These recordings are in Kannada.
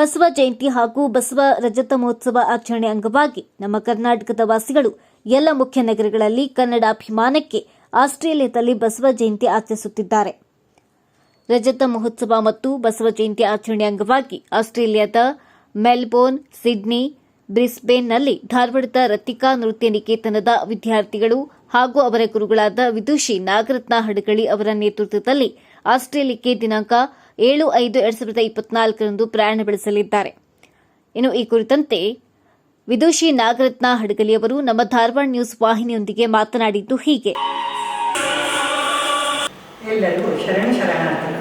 ಬಸವ ಜಯಂತಿ ಹಾಗೂ ಬಸವ ರಜತ ಮಹೋತ್ಸವ ಆಚರಣೆ ಅಂಗವಾಗಿ ನಮ್ಮ ಕರ್ನಾಟಕದ ವಾಸಿಗಳು ಎಲ್ಲ ಮುಖ್ಯ ನಗರಗಳಲ್ಲಿ ಕನ್ನಡ ಅಭಿಮಾನಕ್ಕೆ ಆಸ್ಟ್ರೇಲಿಯಾದಲ್ಲಿ ಬಸವ ಜಯಂತಿ ಆಚರಿಸುತ್ತಿದ್ದಾರೆ. ರಜತ ಮಹೋತ್ಸವ ಮತ್ತು ಬಸವ ಜಯಂತಿ ಆಚರಣೆ ಅಂಗವಾಗಿ ಆಸ್ಟ್ರೇಲಿಯಾದ ಮೆಲ್ಬೋರ್ನ್, ಸಿಡ್ನಿ, ಬ್ರಿಸ್ಬೇನ್ನಲ್ಲಿ ಧಾರವಾಡದ ರತಿಕಾ ನೃತ್ಯ ನಿಕೇತನದ ವಿದ್ಯಾರ್ಥಿಗಳು ಹಾಗೂ ಅವರ ಗುರುಗಳಾದ ವಿದುಷಿ ನಾಗರತ್ನ ಹಡಗಳಿ ಅವರ ನೇತೃತ್ವದಲ್ಲಿ ಆಸ್ಟ್ರೇಲಿಯಾಕ್ಕೆ ದಿನಾಂಕ ಏಳು ಐದು ಎರಡು ಸಾವಿರದ ಇಪ್ಪತ್ನಾಲ್ಕರಂದು ಪ್ರಯಾಣ ಬೆಳೆಸಲಿದ್ದಾರೆ. ಇನ್ನು ಈ ಕುರಿತಂತೆ ವಿದುಷಿ ನಾಗರತ್ನ ಹಡಗಲಿ ಅವರು ನಮ್ಮ ಧಾರವಾಡ ನ್ಯೂಸ್ ವಾಹಿನಿಯೊಂದಿಗೆ ಮಾತನಾಡಿದ್ದು ಹೀಗೆ. ಎಲ್ಲರಿಗೂ ಶರಣ ಶರಣಾರ್ಥಿ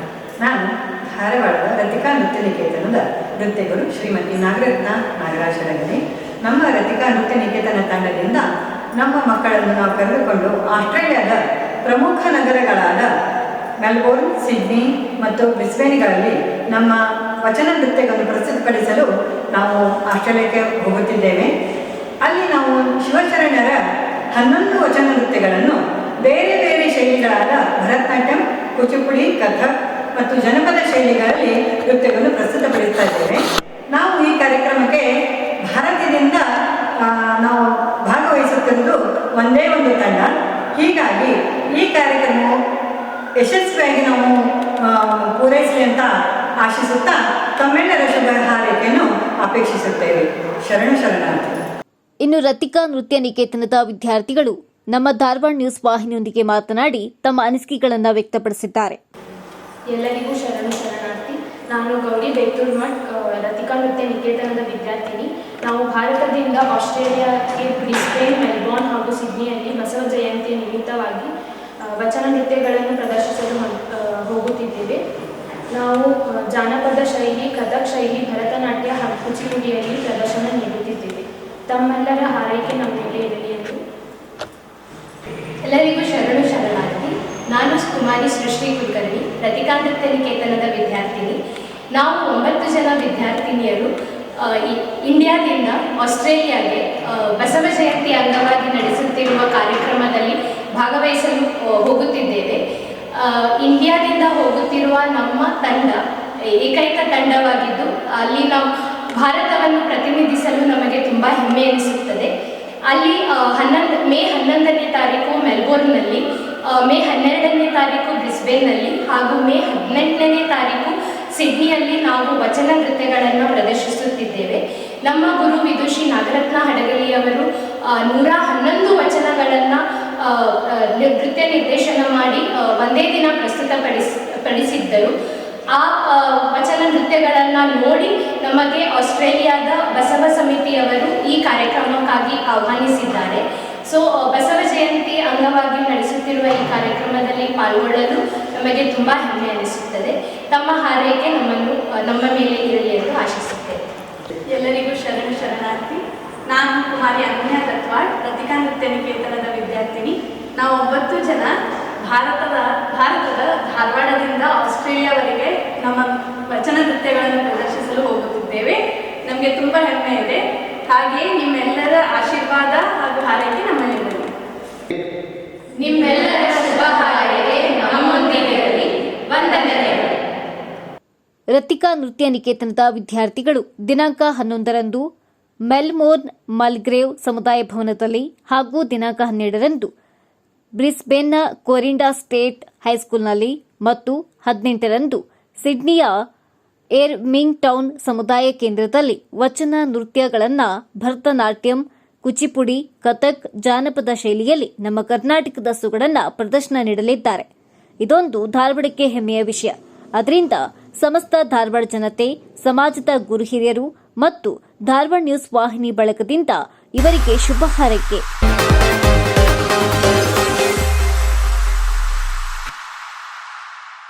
ನಾನು ಧಾರವಾಡದ ರತಿಕಾ ನೃತ್ಯ ನಿಕೇತನದ ನೃತ್ಯಗಳು ಶ್ರೀಮತಿ ನಾಗರತ್ನ ನಾಗರಾಜ ನಮ್ಮ ರತಿಕಾ ನೃತ್ಯ ನಿಕೇತನ ತಂಡದಿಂದ ನಮ್ಮ ಮಕ್ಕಳನ್ನು ನಾವು ಕರೆದುಕೊಂಡು ಆಸ್ಟ್ರೇಲಿಯಾದ ಪ್ರಮುಖ ನಗರಗಳಾದ ಮೆಲ್ಬೋರ್ನ್, ಸಿಡ್ನಿ ಮತ್ತು ಬ್ರಿಸ್ಬೇನ್ಗಳಲ್ಲಿ ನಮ್ಮ ವಚನ ನೃತ್ಯಗಳನ್ನು ಪ್ರಸ್ತುತಪಡಿಸಲು ನಾವು ಆಸ್ಟ್ರೇಲಿಯಾಕ್ಕೆ ಹೋಗುತ್ತಿದ್ದೇವೆ. ಅಲ್ಲಿ ನಾವು ಶಿವಶರಣರ ಹನ್ನೊಂದು ವಚನ ನೃತ್ಯಗಳನ್ನು ಬೇರೆ ಬೇರೆ ಶೈಲಿಗಳಾದ ಭರತನಾಟ್ಯಂ, ಕೂಚಿಪುಡಿ, ಕಥಕ್ ಮತ್ತು ಜನಪದ ಶೈಲಿಗಳಲ್ಲಿ ನೃತ್ಯಗಳನ್ನು ಪ್ರಸ್ತುತಪಡಿಸ್ತಾ ಇದ್ದೇವೆ. ನಾವು ಈ ಕಾರ್ಯಕ್ರಮಕ್ಕೆ ಭಾರತದಿಂದ ನಾವು ಭಾಗವಹಿಸುತ್ತಿರುವುದು ಒಂದೇ ಒಂದು ತಂಡ. ಹೀಗಾಗಿ ಈ ಕಾರ್ಯಕ್ರಮವು ಯಶಸ್ವಿಯಾಗಿ ನಾವು ಪೂರೈಸಲಿ ಅಂತ ಆಶಿಸುತ್ತಾ ತಮ್ಮೆಲ್ಲರ ಶುಭ ಹಾರೈಕೆಯನ್ನು ಅಪೇಕ್ಷಿಸುತ್ತೇವೆ. ಶರಣ ಶರಣಾರ್ಥಿ. ಇನ್ನು ರತಿಕಾ ನೃತ್ಯ ನಿಕೇತನದ ವಿದ್ಯಾರ್ಥಿಗಳು ನಮ್ಮ ಧಾರವಾಡ ನ್ಯೂಸ್ ವಾಹಿನಿಯೊಂದಿಗೆ ಮಾತನಾಡಿ ತಮ್ಮ ಅನಿಸಿಕೆಗಳನ್ನು ವ್ಯಕ್ತಪಡಿಸಿದ್ದಾರೆ. ಎಲ್ಲರಿಗೂ ಶರಣು ಶರಣಾರ್ಥಿ. ನಾನು ಗೌರಿ ಬೇತೂರ್ ಮಠ್ ರತಿಕಾ ನೃತ್ಯ ನಿಕೇತನದ ವಿದ್ಯಾರ್ಥಿನಿ. ನಾವು ಭಾರತದಿಂದ ಆಸ್ಟ್ರೇಲಿಯಾಕ್ಕೆ ಬ್ರಿಸ್ಬೇನ್ ಮೆಲ್ಬೋರ್ನ್ ಹಾಗೂ ಸಿಡ್ನಿಯಲ್ಲಿ ಬಸವ ಜಯಂತಿಯ ನಿಮಿತ್ತವಾಗಿ ವಚನ ನೃತ್ಯಗಳನ್ನು ಪ್ರದರ್ಶಿಸಲು ಹೊಂ- ಅ, ಹೋಗುತ್ತಿದ್ದೇವೆ ನಾವು ಅ, ಜಾನಪದ ಶೈಲಿ, ಕಥಕ್ ಶೈಲಿ, ಭರತನಾಟ್ಯ ಹಾಗೂ ಕುಚಿಪುಡಿಯಲ್ಲಿ ಪ್ರದರ್ಶನ ನೀಡುತ್ತಿದ್ದೇವೆ. ತಮ್ಮೆಲ್ಲರ ಹಾರೈಕೆ ನಮ್ಮ ಮೇಲೆ ಇರಲಿ ಎಂದು ಎಲ್ಲರಿಗೂ ಶರಣು ಶರಣಾರ್ಥಿ, ನಾನು ಕುಮಾರಿ ಸೃಷ್ಟಿ ಕುಲಕರ್ಣಿ ಪ್ರತಿಕಾಂತ ನಿಕೇತನದ ವಿದ್ಯಾರ್ಥಿನಿ. ನಾವು ಒಂಬತ್ತು ಜನ ವಿದ್ಯಾರ್ಥಿನಿಯರು ಇಂಡಿಯಾದಿಂದ ಆಸ್ಟ್ರೇಲಿಯಾಗೆ ಬಸವ ಜಯಂತಿ ಅಂಗವಾಗಿ ನಡೆಸುತ್ತಿರುವ ಕಾರ್ಯಕ್ರಮದಲ್ಲಿ ಭಾಗವಹಿಸಲು ಹೋಗುತ್ತಿದ್ದೇವೆ. ಇಂಡಿಯಾದಿಂದ ಹೋಗುತ್ತಿರುವ ನಮ್ಮ ತಂಡ ಏಕೈಕ ತಂಡವಾಗಿದ್ದು, ಅಲ್ಲಿ ನಾವು ಭಾರತವನ್ನು ಪ್ರತಿನಿಧಿಸಲು ನಮಗೆ ತುಂಬ ಹೆಮ್ಮೆ ಅನಿಸುತ್ತದೆ ಅಲ್ಲಿ ಹನ್ನೊಂದು, ಮೇ ಹನ್ನೊಂದನೇ ತಾರೀಕು ಮೆಲ್ಬೋರ್ನ್ನಲ್ಲಿ ನಲ್ಲಿ ಮೇ ಹನ್ನೆರಡನೇ ತಾರೀಕು ಬ್ರಿಸ್ಬೇನ್ನಲ್ಲಿ ಹಾಗೂ ಮೇ ಹದಿನೆಂಟನೇ ತಾರೀಕು ಸಿಡ್ನಿಯಲ್ಲಿ ನಾವು ವಚನ ನೃತ್ಯಗಳನ್ನು ಪ್ರದರ್ಶಿಸುತ್ತಿದ್ದೇವೆ. ನಮ್ಮ ಗುರು ವಿದುಷಿ ನಾಗರತ್ನ ಹಡಗಲಿಯವರು ಅವರು ನೂರ ಹನ್ನೊಂದು ವಚನಗಳನ್ನು ನೃತ್ಯ ನಿರ್ದೇಶನ ಮಾಡಿ ಒಂದೇ ದಿನ ಪ್ರಸ್ತುತಪಡಿಸಿ, ಪಡಿಸಿದ್ದರು. ಆ ವಚನ ನೃತ್ಯಗಳನ್ನು ನೋಡಿ ನಮಗೆ ಆಸ್ಟ್ರೇಲಿಯಾದ ಬಸವ ಸಮಿತಿಯವರು ಈ ಕಾರ್ಯಕ್ರಮಕ್ಕಾಗಿ ಆಹ್ವಾನಿಸಿದ್ದಾರೆ. ಸೊ ಬಸವ ಜಯಂತಿ ಅಂಗವಾಗಿ ನಡೆಸುತ್ತಿರುವ ಈ ಕಾರ್ಯಕ್ರಮದಲ್ಲಿ ಪಾಲ್ಗೊಳ್ಳಲು ನಮಗೆ ತುಂಬಾ ಹೆಮ್ಮೆ ಅನಿಸುತ್ತದೆ. ತಮ್ಮ ಹಾರೈಕೆ ನಮ್ಮನ್ನು ನಮ್ಮ ಮೇಲೆ ಇರಲಿ ಎಂದು ಆಶಿಸುತ್ತೇವೆ ಎಲ್ಲರಿಗೂ ಶರಣು ಶರಣಾರ್ಥಿ, ನಾನು ಕುಮಾರಿ ಅನನ್ಯ ತತ್ವಾಡ್ ಪ್ರತಿಕಾ ನೃತ್ಯ ನಿಕೇತನದ ವಿದ್ಯಾರ್ಥಿನಿ. ನಾವು ಒಂಬತ್ತು ಜನ ಭಾರತದ ಭಾರತದ ಧಾರವಾಡದಿಂದ ಆಸ್ಟ್ರೇಲಿಯಾವರೆಗೆ ನಮ್ಮ ವಚನ ನೃತ್ಯಗಳನ್ನು ಪ್ರದರ್ಶಿಸಲು ಹೋಗುತ್ತಿದ್ದೇವೆ ನಮಗೆ ತುಂಬ ಹೆಮ್ಮೆ ಇದೆ. ಹಾಗೆ ನಿಮ್ಮೆಲ್ಲರ ಆಶೀರ್ವಾದ ಹಾಗೂ ಹಾರೈಕೆ ನಮ್ಮಲ್ಲಿ ನಿಮ್ಮೆಲ್ಲರ ಶುಭ ಹಾರೈಕೆ ವಂದನೆಗಳು. ರತಿಕಾ ನೃತ್ಯ ನಿಕೇತನದ ವಿದ್ಯಾರ್ಥಿಗಳು, ದಿನಾಂಕ ಹನ್ನೊಂದರಂದು ಮೆಲ್ಮೋರ್ನ್ ಮಲ್ಗ್ರೇವ್ ಸಮುದಾಯ ಭವನದಲ್ಲಿ ಹಾಗೂ ದಿನಾಂಕ ಹನ್ನೆರಡರಂದು ಬ್ರಿಸ್ಬೇನ್ನ ಕೊರಿಂಡಾ ಸ್ಟೇಟ್ ಹೈಸ್ಕೂಲ್ನಲ್ಲಿ ಮತ್ತು ಹದಿನೆಂಟರಂದು ಸಿಡ್ನಿಯ ಏರ್ಮಿಂಗ್ ಟೌನ್ ಸಮುದಾಯ ಕೇಂದ್ರದಲ್ಲಿ ವಚನ ನೃತ್ಯಗಳನ್ನು ಭರತನಾಟ್ಯಂ, ಕುಚಿಪುಡಿ, ಕಥಕ್, ಜಾನಪದ ಶೈಲಿಯಲ್ಲಿ ನಮ್ಮ ಕರ್ನಾಟಕದ ಸುಗಳನ್ನು ಪ್ರದರ್ಶನ ನೀಡಲಿದ್ದಾರೆ. ಇದೊಂದು ಧಾರವಾಡಕ್ಕೆ ಹೆಮ್ಮೆಯ ವಿಷಯ. ಅದರಿಂದ ಸಮಸ್ತ ಧಾರವಾಡ ಜನತೆ, ಸಮಾಜದ ಗುರು ಹಿರಿಯರು ಮತ್ತು ಧಾರವಾಡ ನ್ಯೂಸ್ ವಾಹಿನಿ ಬಳಗದಿಂದ ಇವರಿಗೆ ಶುಭ ಹಾರೈಕೆ.